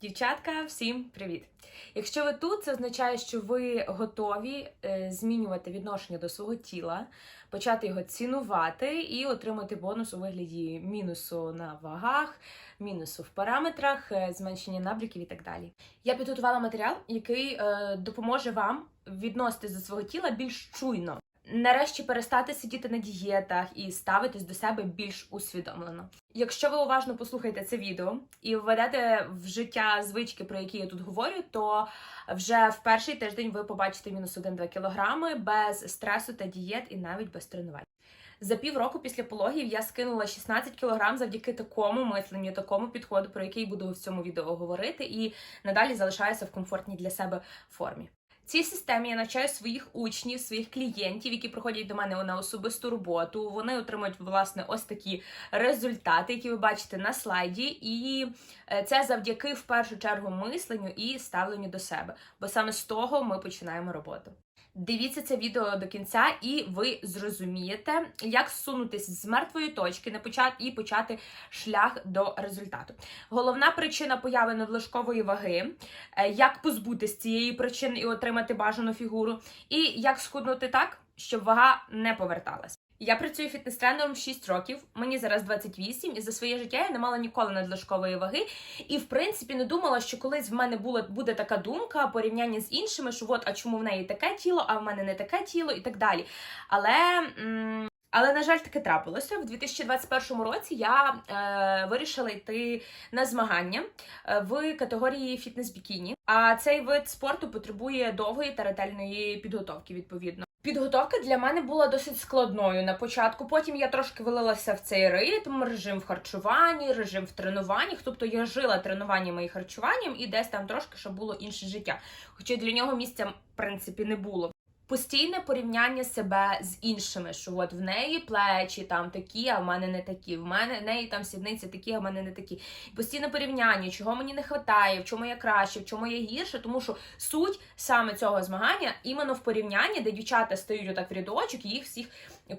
Дівчатка, всім привіт! Якщо ви тут, це означає, що ви готові е, змінювати відношення до свого тіла, почати його цінувати і отримати бонус у вигляді мінусу на вагах, мінусу в параметрах, е, зменшення набряків і так далі. Я підготувала матеріал, який е, допоможе вам відноситись до свого тіла більш чуйно. Нарешті перестати сидіти на дієтах і ставитись до себе більш усвідомлено. Якщо ви уважно послухаєте це відео і введете в життя звички, про які я тут говорю, то вже в перший тиждень ви побачите мінус 1-2 кілограми без стресу та дієт і навіть без тренувань. За півроку після пологів я скинула 16 кілограм завдяки такому мисленню, такому підходу, про який буду в цьому відео говорити, і надалі залишаюся в комфортній для себе формі. Цій системі я навчаю своїх учнів, своїх клієнтів, які приходять до мене на особисту роботу. Вони отримують власне ось такі результати, які ви бачите на слайді. І е, це завдяки в першу чергу мисленню і ставленню до себе. Бо саме з того ми починаємо роботу. Дивіться це відео до кінця, і ви зрозумієте, як сунутися з мертвої точки на почат і почати шлях до результату. Головна причина появи надлишкової ваги, е, як позбутися цієї причини і отримати бажану фігуру, і як схуднути так, щоб вага не поверталась. Я працюю фітнес-тренером 6 років, мені зараз 28, і за своє життя я не мала ніколи надлишкової ваги. І в принципі не думала, що колись в мене була буде така думка порівняння з іншими, що от а чому в неї таке тіло, а в мене не таке тіло, і так далі. Але. М але на жаль, таке трапилося в 2021 році. Я е, вирішила йти на змагання е, в категорії фітнес-бікіні. А цей вид спорту потребує довгої та ретельної підготовки. Відповідно, підготовка для мене була досить складною на початку. Потім я трошки вилилася в цей ритм, режим в харчуванні, режим в тренуваннях. Тобто я жила тренуваннями і харчуванням, і десь там трошки ще було інше життя. Хоча для нього місця в принципі не було. Постійне порівняння себе з іншими, що от в неї плечі там такі, а в мене не такі. В мене в неї там сідниці такі, а в мене не такі. Постійне порівняння, чого мені не вистачає, в чому я краще, в чому я гірше, тому що суть саме цього змагання іменно в порівнянні, де дівчата стають отак в рядочок і їх всіх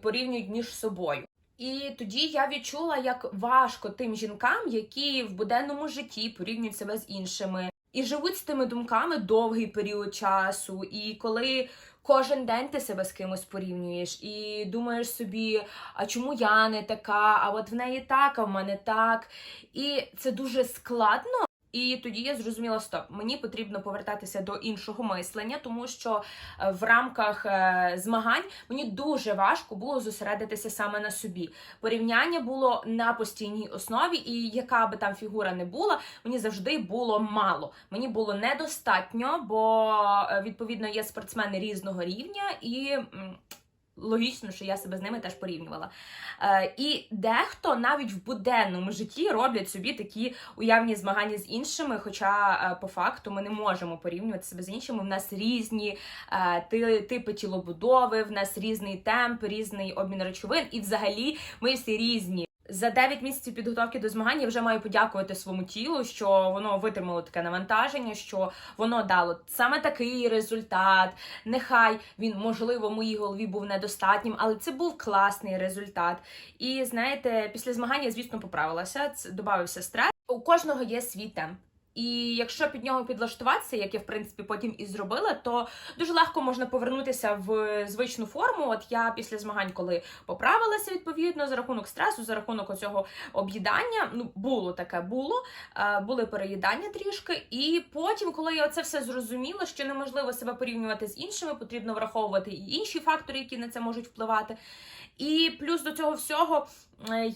порівнюють між собою. І тоді я відчула, як важко тим жінкам, які в буденному житті порівнюють себе з іншими, і живуть з тими думками довгий період часу. І коли кожен день ти себе з кимось порівнюєш і думаєш собі, а чому я не така, а от в неї так, а в мене так. І це дуже складно. І тоді я зрозуміла, стоп, мені потрібно повертатися до іншого мислення, тому що е, в рамках е, змагань мені дуже важко було зосередитися саме на собі. Порівняння було на постійній основі, і яка би там фігура не була, мені завжди було мало. Мені було недостатньо, бо е, відповідно є спортсмени різного рівня і логічно, що я себе з ними теж порівнювала. Е, І дехто навіть в буденному житті роблять собі такі уявні змагання з іншими. Хоча е, по факту ми не можемо порівнювати себе з іншими. В нас різні е, типи тілобудови, в нас різний темп, різний обмін речовин, і взагалі ми всі різні. За 9 місяців підготовки до змагань я вже маю подякувати своєму тілу, що воно витримало таке навантаження, що воно дало саме такий результат. Нехай він, можливо, в моїй голові був недостатнім, але це був класний результат. І знаєте, після змагання, звісно, поправилася. Додався стрес. У кожного є свій темп. І якщо під нього підлаштуватися, як я в принципі потім і зробила, то дуже легко можна повернутися в звичну форму. От я після змагань, коли поправилася відповідно за рахунок стресу, за рахунок оцього об'їдання, ну було таке, було е, були переїдання трішки. І потім, коли я це все зрозуміла, що неможливо себе порівнювати з іншими, потрібно враховувати і інші фактори, які на це можуть впливати. І плюс до цього всього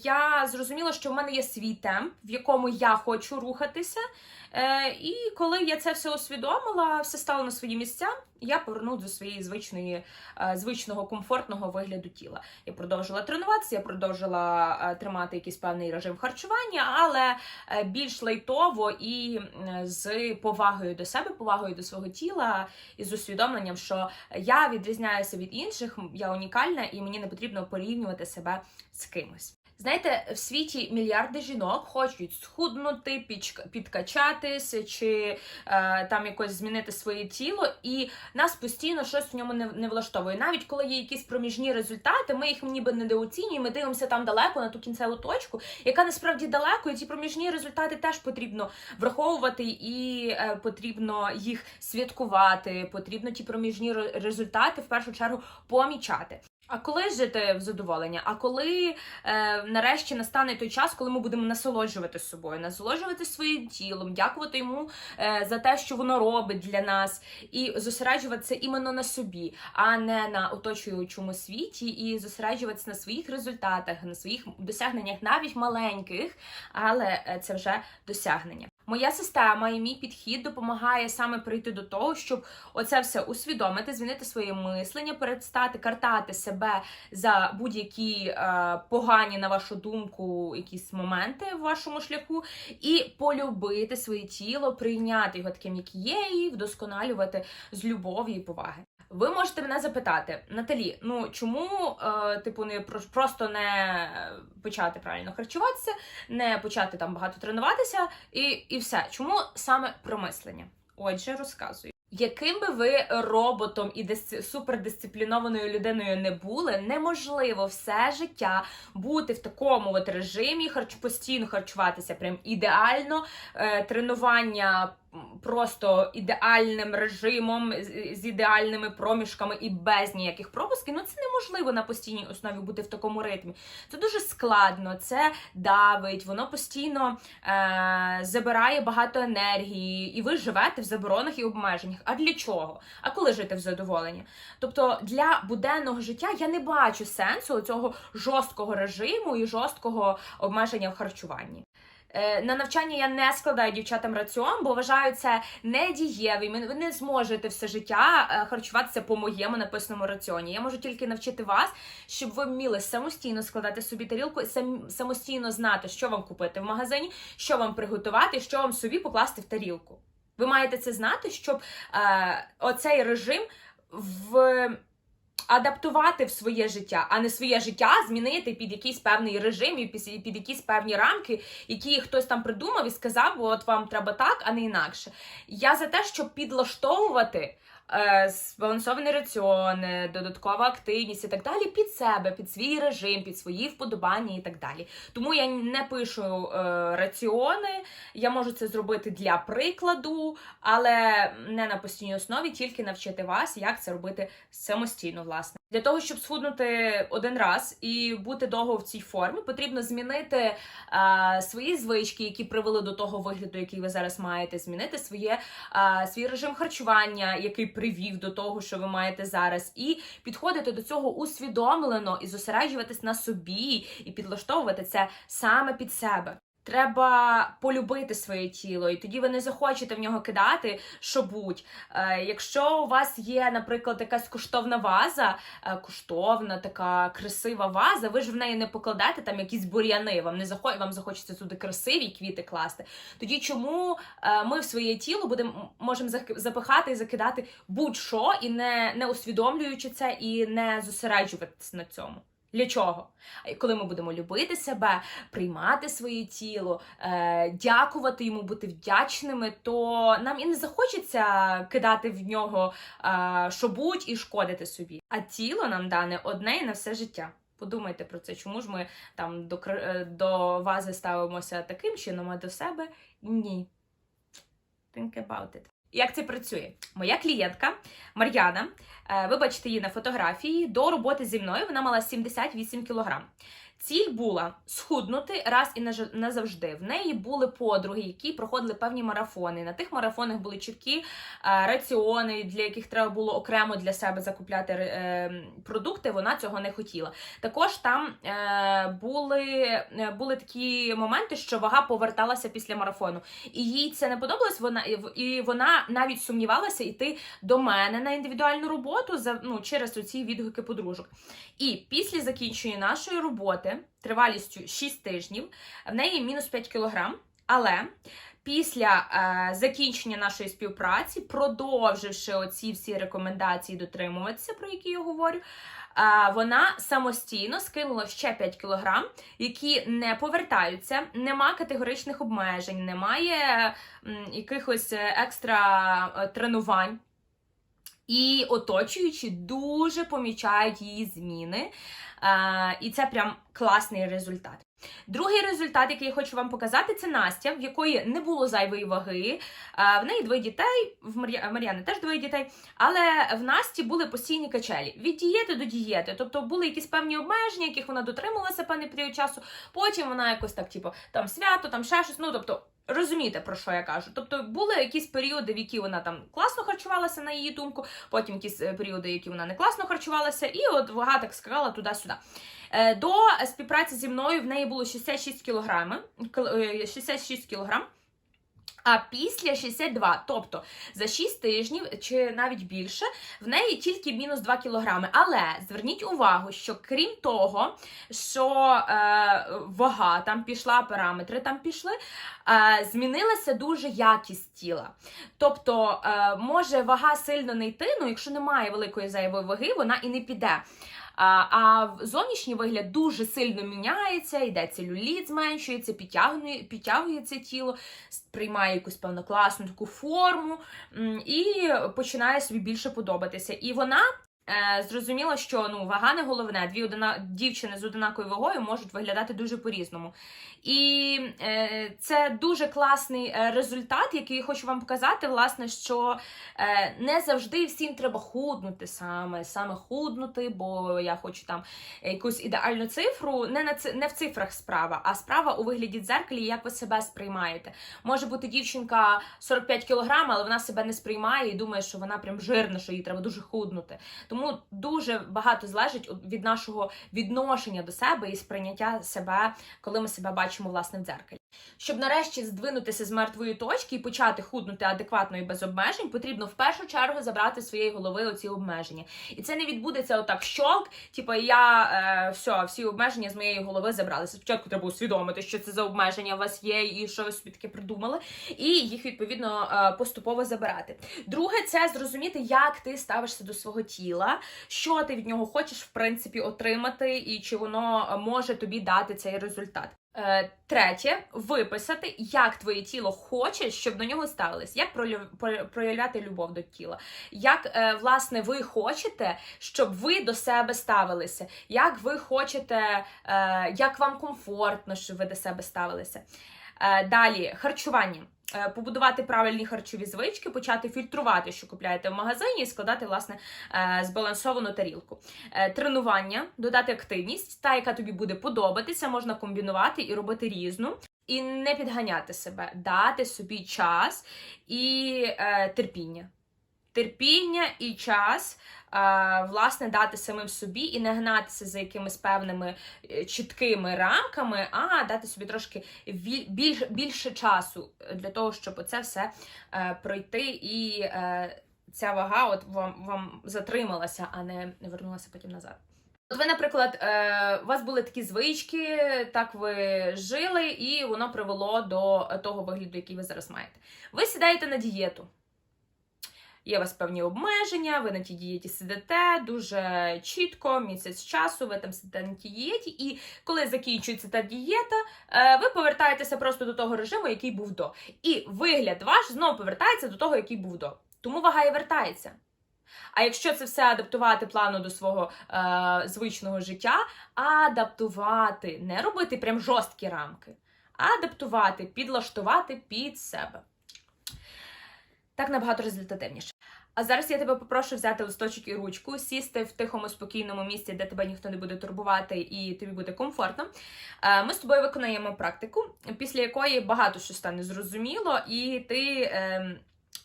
я зрозуміла, що в мене є свій темп, в якому я хочу рухатися. Е, І коли я це все усвідомила, все стало на свої місця, я повернулася до своєї звичної, е, звичного комфортного вигляду тіла. Я продовжила тренуватися, я продовжила е, тримати якийсь певний режим харчування, але е, більш лайтово і з повагою до себе, повагою до свого тіла, і з усвідомленням, що я відрізняюся від інших, я унікальна і мені не потрібно порівнювати себе з кимось. Знаєте, в світі мільярди жінок хочуть схуднути, підкачатись чи е, там якось змінити своє тіло, і нас постійно щось в ньому не, не влаштовує. Навіть коли є якісь проміжні результати, ми їх ніби недооцінюємо, ми дивимося там далеко на ту кінцеву точку, яка насправді далеко, і ці проміжні результати теж потрібно враховувати, і е, потрібно їх святкувати. Потрібно ті проміжні результати в першу чергу помічати. А коли жити в задоволення? А коли е, нарешті настане той час, коли ми будемо насолоджувати собою, насолоджувати своїм тілом, дякувати йому е, за те, що воно робить для нас, і зосереджуватися іменно на собі, а не на оточуючому світі, і зосереджуватися на своїх результатах, на своїх досягненнях, навіть маленьких, але е, це вже досягнення. Моя система і мій підхід допомагає саме прийти до того, щоб оце все усвідомити, змінити своє мислення, перестати картати себе за будь-які е, погані, на вашу думку, якісь моменти в вашому шляху, і полюбити своє тіло, прийняти його таким, як є, і вдосконалювати з любов'ю і поваги. Ви можете мене запитати, Наталі, ну чому, е, типу, не про- просто не почати правильно харчуватися, не почати там багато тренуватися, і, і все. Чому саме про мислення? Отже, розказую. Яким би ви роботом і дисци- супердисциплінованою людиною не були, неможливо все життя бути в такому от режимі, харч постійно харчуватися прям ідеально, е, тренування просто ідеальним режимом, з, ідеальними проміжками і без ніяких пропусків. Ну це неможливо на постійній основі бути в такому ритмі. Це дуже складно, це давить, воно постійно е, забирає багато енергії, і ви живете в заборонах і обмеженнях. А для чого? А коли жити в задоволенні? Тобто для буденного життя я не бачу сенсу цього жорсткого режиму і жорсткого обмеження в харчуванні. Е, На навчання я не складаю дівчатам раціон, бо вважаю це не дієвим. Ви не зможете все життя е, харчуватися по моєму написаному раціоні. Я можу тільки навчити вас, щоб ви вміли самостійно складати собі тарілку і самостійно знати, що вам купити в магазині, що вам приготувати, що вам собі покласти в тарілку. Ви маєте це знати, щоб е, оцей режим в. Адаптувати в своє життя, а не своє життя змінити під якийсь певний режим і під, якісь певні рамки, які хтось там придумав і сказав, «Бо от вам треба так, а не інакше. Я за те, щоб підлаштовувати збалансований раціон, е, додаткова активність і так далі під себе, під свій режим, під свої вподобання і так далі. Тому я не пишу е, раціони, я можу це зробити для прикладу, але не на постійній основі, тільки навчити вас, як це робити самостійно, власне. Для того, щоб схуднути один раз і бути довго в цій формі, потрібно змінити е, свої звички, які привели до того вигляду, який ви зараз маєте, змінити своє, е, свій режим харчування, який привів до того, що ви маєте зараз, і підходити до цього усвідомлено і зосереджуватись на собі, і підлаштовувати це саме під себе. Треба полюбити своє тіло, і тоді ви не захочете в нього кидати, що будь. Е, якщо у вас є, наприклад, якась коштовна ваза, е, коштовна, така красива ваза, ви ж в неї не покладете там якісь бур'яни, вам не захо... вам захочеться туди красиві квіти класти. Тоді чому е, ми в своє тіло будемо можемо запихати і закидати будь-що, і не, не усвідомлюючи це, і не зосереджуватися на цьому. Для чого? Коли ми будемо любити себе, приймати своє тіло, е, дякувати йому, бути вдячними, то нам і не захочеться кидати в нього е, що будь і шкодити собі. А тіло нам дане одне і на все життя. Подумайте про це, чому ж ми там до, е, до вази ставимося таким чином, а до себе ні. Think about it. Як це працює? Моя клієнтка Мар'яна, е, ви бачите її на фотографії. До роботи зі мною вона мала 78 кг. Ціль була схуднути раз і назавжди. В неї були подруги, які проходили певні марафони. На тих марафонах були чіткі е, раціони, для яких треба було окремо для себе закупляти е, продукти. Вона цього не хотіла. Також там е, були, були такі моменти, що вага поверталася після марафону. І їй це не подобалось. Вона і вона навіть сумнівалася йти до мене на індивідуальну роботу за ну через оці відгуки подружок. І після закінчення нашої роботи тривалістю 6 тижнів в неї мінус 5 кілограм. Але після е, закінчення нашої співпраці, продовживши оці всі рекомендації дотримуватися, про які я говорю. е, Вона самостійно скинула ще 5 кілограм, які не повертаються, нема категоричних обмежень, немає м, якихось е, екстра е, тренувань. І оточуючі дуже помічають її зміни. І це прям класний результат. Другий результат, який я хочу вам показати, це Настя, в якої не було зайвої ваги. В неї двоє дітей, в Мар'я- Мар'яни теж двоє дітей, але в Насті були постійні качелі від дієти до дієти. Тобто були якісь певні обмеження, яких вона дотрималася певний період часу. Потім вона якось так, типу, там свято, там ще щось. Ну тобто. Розумієте, про що я кажу? Тобто були якісь періоди, в які вона там класно харчувалася, на її думку, потім якісь е, періоди, які вона не класно харчувалася, і от вага так скакала туди-сюди. Е, До співпраці зі мною в неї було 66 кілограм. кіл- е, 66 кілограм. А після 62, тобто за 6 тижнів чи навіть більше, в неї тільки мінус 2 кілограми. Але зверніть увагу, що крім того, що е, вага там пішла, параметри там пішли, е, змінилася дуже якість тіла. Тобто, е, може вага сильно не йти, ну якщо немає великої зайвої ваги, вона і не піде. А, зовнішній вигляд дуже сильно міняється, йде целюліт, зменшується, підтягує, підтягується тіло, с- приймає якусь певно класну таку форму і починає собі більше подобатися. І вона е, зрозуміла, що ну, вага не головне. Дві одина... дівчини з одинакою вагою можуть виглядати дуже по-різному. І е, це дуже класний е, результат, який я хочу вам показати, власне, що е, не завжди всім треба худнути саме, саме худнути, бо я хочу там якусь ідеальну цифру. Не на ци- не в цифрах справа, а справа у вигляді дзеркалі, як ви себе сприймаєте. Може бути дівчинка 45 кілограм, але вона себе не сприймає і думає, що вона прям жирна, що їй треба дуже худнути. Тому дуже багато залежить від нашого відношення до себе і сприйняття себе, коли ми себе бачимо власне в дзеркалі. Щоб нарешті здвинутися з мертвої точки і почати худнути адекватно і без обмежень, потрібно в першу чергу забрати з своєї голови оці обмеження. І це не відбудеться отак щолк, типу я е, все, всі обмеження з моєї голови забралися. Спочатку треба усвідомити, що це за обмеження у вас є, і що ви собі таке придумали, і їх відповідно е, поступово забирати. Друге, це зрозуміти, як ти ставишся до свого тіла, що ти від нього хочеш в принципі отримати, і чи воно е, може тобі дати цей результат. Е, Третє, виписати, як твоє тіло хоче, щоб до нього ставились, як проявляти любов до тіла, як е, власне ви хочете, щоб ви до себе ставилися, як ви хочете, е, як вам комфортно, щоб ви до себе ставилися. Е, Далі харчування. Е, Побудувати правильні харчові звички, почати фільтрувати, що купляєте в магазині, і складати власне е, збалансовану тарілку. Тренування, додати активність, та, яка тобі буде подобатися, можна комбінувати і робити різну. І не підганяти себе, дати собі час і терпіння. Терпіння і час, власне, дати самим собі і не гнатися за якимись певними е, чіткими рамками, а дати собі трошки більш, більше часу для того, щоб це все е, пройти і е, ця вага от вам, вам затрималася, а не вернулася потім назад. От ви, наприклад, у вас були такі звички, так ви жили, і воно привело до того вигляду, який ви зараз маєте. Ви сідаєте на дієту. Є у вас певні обмеження, ви на тій дієті сидите дуже чітко, місяць часу, ви там сидите на тій дієті, і коли закінчується та дієта, е, ви повертаєтеся просто до того режиму, який був до. І вигляд ваш знову повертається до того, який був до. Тому вага і вертається. А якщо це все адаптувати плану до свого е, звичного життя, адаптувати, не робити прям жорсткі рамки, а адаптувати, підлаштувати під себе. Так набагато результативніше. А зараз я тебе попрошу взяти листочок і ручку, сісти в тихому спокійному місці, де тебе ніхто не буде турбувати і тобі буде комфортно. Е, Ми з тобою виконаємо практику, після якої багато що стане зрозуміло, і ти ем,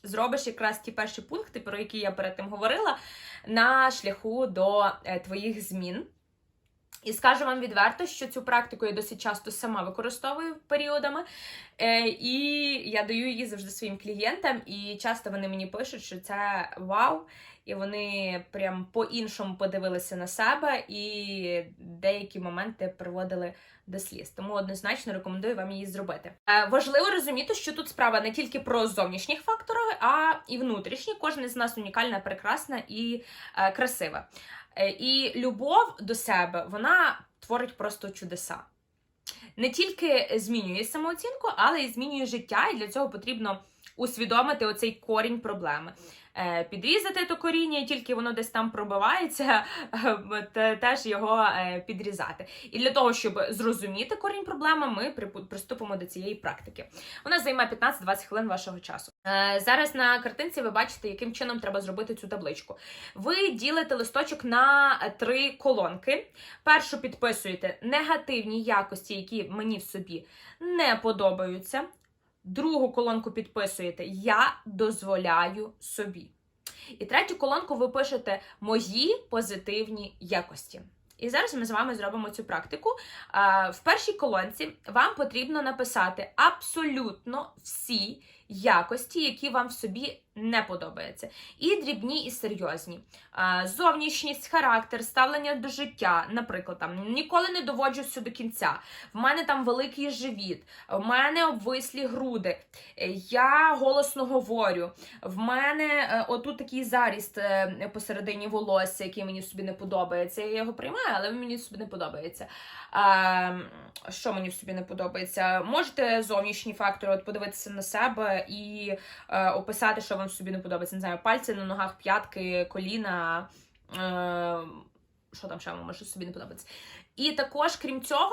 зробиш якраз ті перші пункти, про які я перед тим говорила, на шляху до е, твоїх змін. І скажу вам відверто, що цю практику я досить часто сама використовую періодами, е, і я даю її завжди своїм клієнтам. І часто вони мені пишуть, що це вау, і вони прям по-іншому подивилися на себе, і деякі моменти приводили до сліз. Тому однозначно рекомендую вам її зробити. Е, важливо розуміти, що тут справа не тільки про зовнішні фактори, а і внутрішні. Кожен з нас унікальна, прекрасна і е, красива. Е, І любов до себе вона творить просто чудеса. Не тільки змінює самооцінку, але й змінює життя, і для цього потрібно усвідомити оцей корінь проблеми. Е, Підрізати то коріння, і тільки воно десь там пробивається, теж його е, підрізати. І для того, щоб зрозуміти корінь проблеми, ми приступимо до цієї практики. Вона займає 15-20 хвилин вашого часу. Е, Зараз на картинці ви бачите, яким чином треба зробити цю табличку. Ви ділите листочок на три колонки. Першу підписуєте негативні якості, які мені в собі не подобаються. Другу колонку підписуєте Я дозволяю собі. І третю колонку ви пишете Мої позитивні якості. І зараз ми з вами зробимо цю практику. В першій колонці вам потрібно написати абсолютно всі якості, які вам в собі не подобаються. І дрібні, і серйозні. Зовнішність, характер, ставлення до життя. Наприклад, там ніколи не доводжу все до кінця. В мене там великий живіт, в мене обвислі груди, е, я голосно говорю. В мене е, отут такий заріст е, посередині волосся, який мені собі не подобається. Я його приймаю, але мені собі не подобається. Що мені собі не подобається? Можете зовнішні фактори от подивитися на себе і е, описати, що вам собі не подобається. Не знаю, пальці на ногах, п'ятки, коліна. Е, що там ще вам може собі не подобається? І також, крім цього.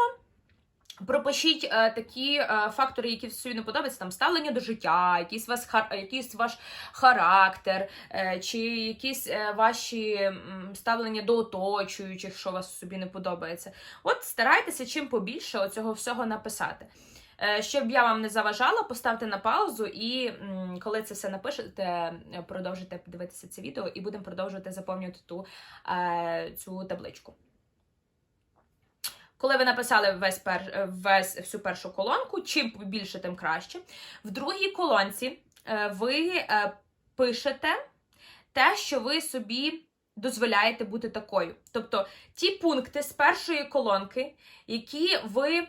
Пропишіть е, такі е, фактори, які собі не подобаються, там ставлення до життя, якийсь, вас, хар, якийсь ваш характер, е, чи якісь е, ваші ставлення до оточуючих, що вас собі не подобається. От старайтеся чим побільше оцього всього написати. Е, Щоб я вам не заважала, поставте на паузу, і коли це все напишете, е, продовжуйте дивитися це відео і будемо продовжувати заповнювати ту, е, цю табличку. Коли ви написали весь пер, весь всю першу колонку, чим більше, тим краще. В другій колонці е, ви пишете те, що ви собі дозволяєте бути такою. Тобто ті пункти з першої колонки, які ви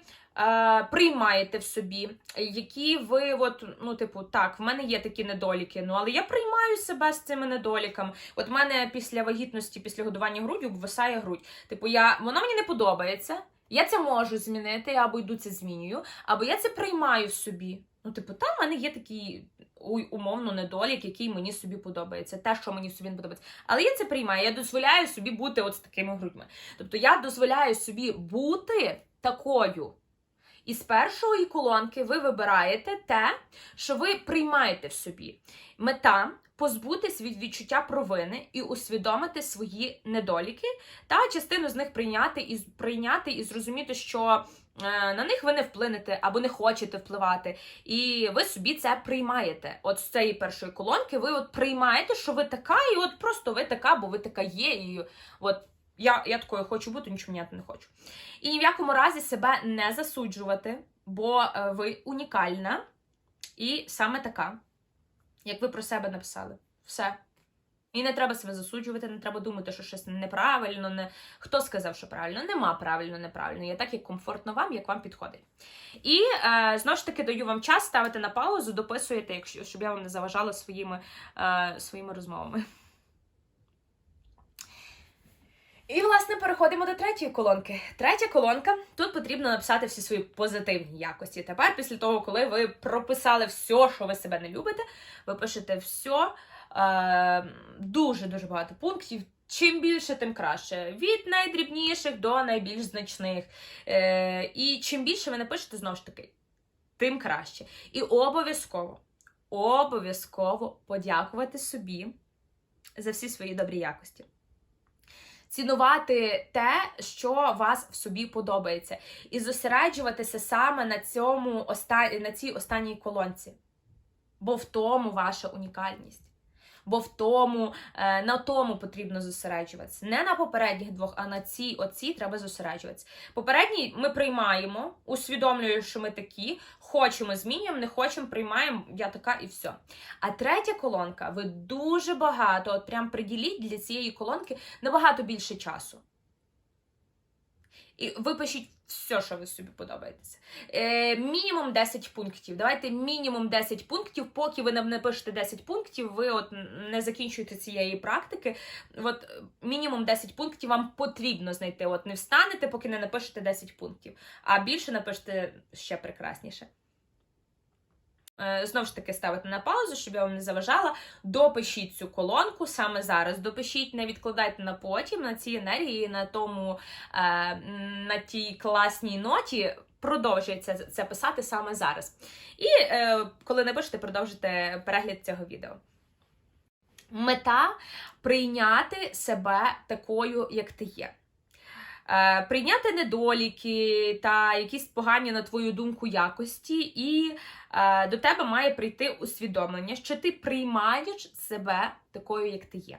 приймаєте в собі, які ви, от, ну, типу, так, в мене є такі недоліки, ну але я приймаю себе з цими недоліками. От в мене після вагітності, після годування груддю обвисає грудь. Типу, я, воно мені не подобається. Я це можу змінити, я або йду це змінюю, або я це приймаю в собі. Ну, типу, там в мене є такий умовно недолік, який мені собі подобається, те, що мені собі не подобається. Але я це приймаю, я дозволяю собі бути от з такими грудьми. Тобто я дозволяю собі бути такою. І з першої колонки ви вибираєте те, що ви приймаєте в собі. Мета позбутись від відчуття провини і усвідомити свої недоліки, та частину з них прийняти і прийняти і зрозуміти, що е, на них ви не вплинете або не хочете впливати, і ви собі це приймаєте. От з цієї першої колонки ви от приймаєте, що ви така, і от просто ви така, бо ви така є, і от. Я, я такою хочу бути, нічого міняти не хочу. І ні в якому разі себе не засуджувати, бо е, ви унікальна і саме така, як ви про себе написали. Все. І не треба себе засуджувати, не треба думати, що щось неправильно. Не... Хто сказав, що правильно? Нема правильно, неправильно. Є так, як комфортно вам, як вам підходить. І е, знову ж таки даю вам час ставити на паузу, дописуєте, якщо щоб я вам не заважала своїми, е, своїми розмовами. І, власне, переходимо до третьої колонки. Третя колонка. Тут потрібно написати всі свої позитивні якості. Тепер, після того, коли ви прописали все, що ви себе не любите, ви пишете все, дуже-дуже багато пунктів. Чим більше, тим краще. Від найдрібніших до найбільш значних. Е, і чим більше ви напишете, знову ж таки, тим краще. І обов'язково, обов'язково подякувати собі за всі свої добрі якості цінувати те, що вас в собі подобається, і зосереджуватися саме на цьому на цій останній колонці. Бо в тому ваша унікальність. Бо в тому, е, на тому потрібно зосереджуватися. Не на попередніх двох, а на цій оці треба зосереджуватися. Попередній ми приймаємо, усвідомлюємо, що ми такі, хочемо, змінюємо, не хочемо, приймаємо, я така і все. А третя колонка, ви дуже багато, от прям приділіть для цієї колонки набагато більше часу. І випишіть все, що ви собі подобаєтеся. Е, мінімум 10 пунктів. Давайте мінімум 10 пунктів. Поки ви не напишете 10 пунктів, ви от не закінчуєте цієї практики. От е, мінімум 10 пунктів вам потрібно знайти. От не встанете, поки не напишете 10 пунктів. А більше напишете ще прекрасніше. Е, Знову ж таки, ставити на паузу, щоб я вам не заважала. Допишіть цю колонку саме зараз. Допишіть, не відкладайте на потім, на цій енергії, на тому, е, на тій класній ноті. Продовжується це писати саме зараз. І е, коли напишете, продовжите перегляд цього відео. Мета прийняти себе такою, як ти є. Е, прийняти недоліки та якісь погані, на твою думку, якості, і е, до тебе має прийти усвідомлення, що ти приймаєш себе такою, як ти є.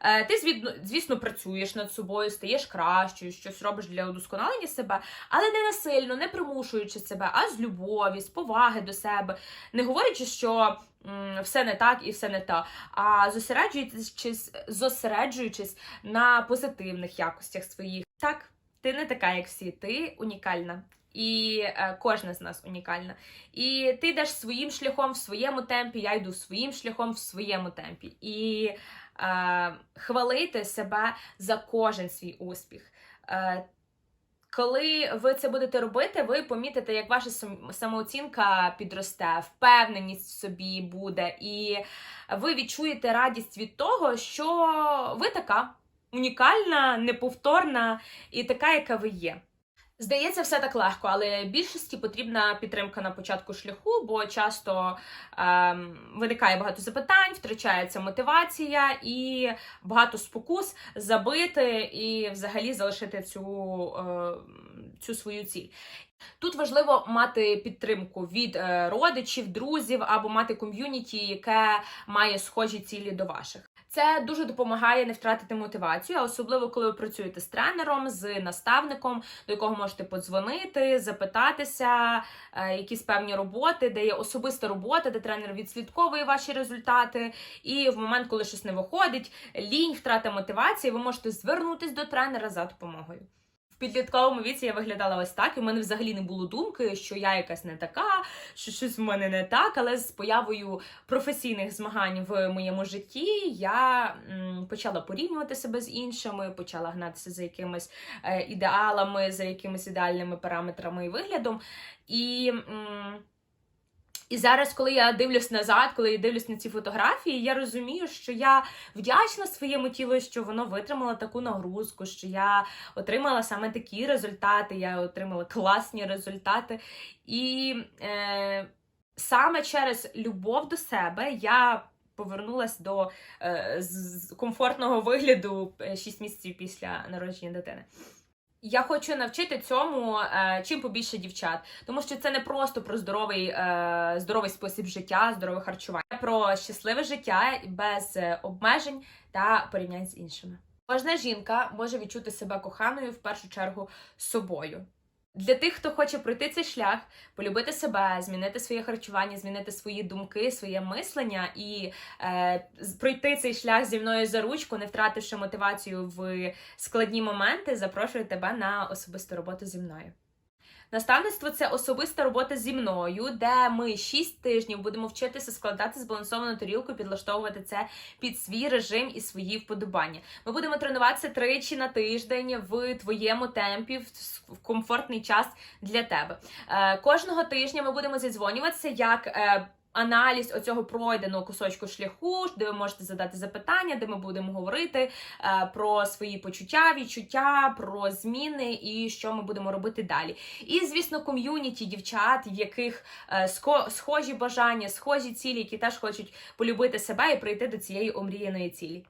Е, Ти, звісно, працюєш над собою, стаєш кращою, щось робиш для удосконалення себе, але не насильно, не примушуючи себе, а з любові, з поваги до себе, не говорячи, що все не так і все не так, а зосереджуючись, зосереджуючись на позитивних якостях своїх. Так, ти не така, як всі, ти унікальна. І е, кожна з нас унікальна. І ти йдеш своїм шляхом в своєму темпі, я йду своїм шляхом в своєму темпі. І е, хвалити себе за кожен свій успіх. Е, коли ви це будете робити, ви помітите, як ваша самооцінка підросте, впевненість в собі буде, і ви відчуєте радість від того, що ви така унікальна, неповторна і така, яка ви є. Здається, все так легко, але більшості потрібна підтримка на початку шляху, бо часто ем, виникає багато запитань, втрачається мотивація і багато спокус забити і взагалі залишити цю, е, цю свою ціль. Тут важливо мати підтримку від е, родичів, друзів або мати ком'юніті, яке має схожі цілі до ваших. Це дуже допомагає не втратити мотивацію, а особливо коли ви працюєте з тренером, з наставником, до якого можете подзвонити, запитатися, е, якісь певні роботи, де є особиста робота, де тренер відслідковує ваші результати. І в момент, коли щось не виходить, лінь, втрата мотивації, ви можете звернутись до тренера за допомогою. Підлітковому віці я виглядала ось так, і в мене взагалі не було думки, що я якась не така, що щось в мене не так. Але з появою професійних змагань в моєму житті я почала порівнювати себе з іншими, почала гнатися за якимись е, ідеалами, за якимись ідеальними параметрами і виглядом. І. і зараз, коли я дивлюсь назад, коли я дивлюсь на ці фотографії, я розумію, що я вдячна своєму тілу, що воно витримало таку нагрузку, що я отримала саме такі результати, я отримала класні результати. І е, саме через любов до себе я повернулася до е, з- комфортного вигляду 6 місяців після народження дитини. Я хочу навчити цьому е, чим побільше дівчат, тому що це не просто про здоровий, е, здоровий спосіб життя, здорове харчування, про щасливе життя без е, обмежень та порівнянь з іншими. Кожна жінка може відчути себе коханою в першу чергу собою. Для тих, хто хоче пройти цей шлях, полюбити себе, змінити своє харчування, змінити свої думки, своє мислення і е, пройти цей шлях зі мною за ручку, не втративши мотивацію в складні моменти, запрошую тебе на особисту роботу зі мною. Наставництво це особиста робота зі мною, де ми 6 тижнів будемо вчитися складати збалансовану тарілку, підлаштовувати це під свій режим і свої вподобання. Ми будемо тренуватися тричі на тиждень в твоєму темпі, в комфортний час для тебе. Е, кожного тижня ми будемо зідзвонюватися як. Аналіз оцього пройденого кусочку шляху, де ви можете задати запитання, де ми будемо говорити е, про свої почуття, відчуття, про зміни і що ми будемо робити далі. І, звісно, ком'юніті дівчат, в яких е, схожі бажання, схожі цілі, які теж хочуть полюбити себе і прийти до цієї омріяної цілі.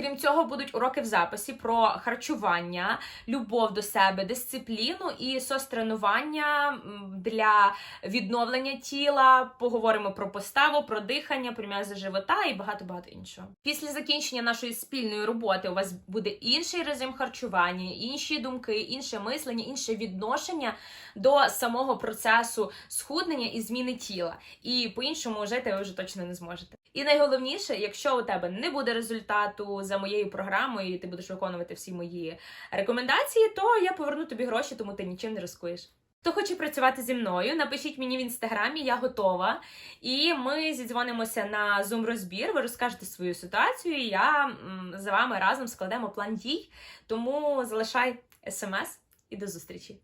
Крім цього, будуть уроки в записі про харчування, любов до себе, дисципліну і состренування м, для відновлення тіла. Поговоримо про поставу, про дихання, про м'язи живота і багато багато іншого. Після закінчення нашої спільної роботи у вас буде інший режим харчування, інші думки, інше мислення, інше відношення до самого процесу схуднення і зміни тіла. І по-іншому жити ви вже точно не зможете. І найголовніше, якщо у тебе не буде результату за моєю програмою, і ти будеш виконувати всі мої рекомендації, то я поверну тобі гроші, тому ти нічим не рискуєш. Хто хоче працювати зі мною, напишіть мені в інстаграмі, я готова. І ми зідзвонимося на Zoom розбір. Ви розкажете свою ситуацію, і я з вами разом складемо план дій. Тому залишай смс і до зустрічі.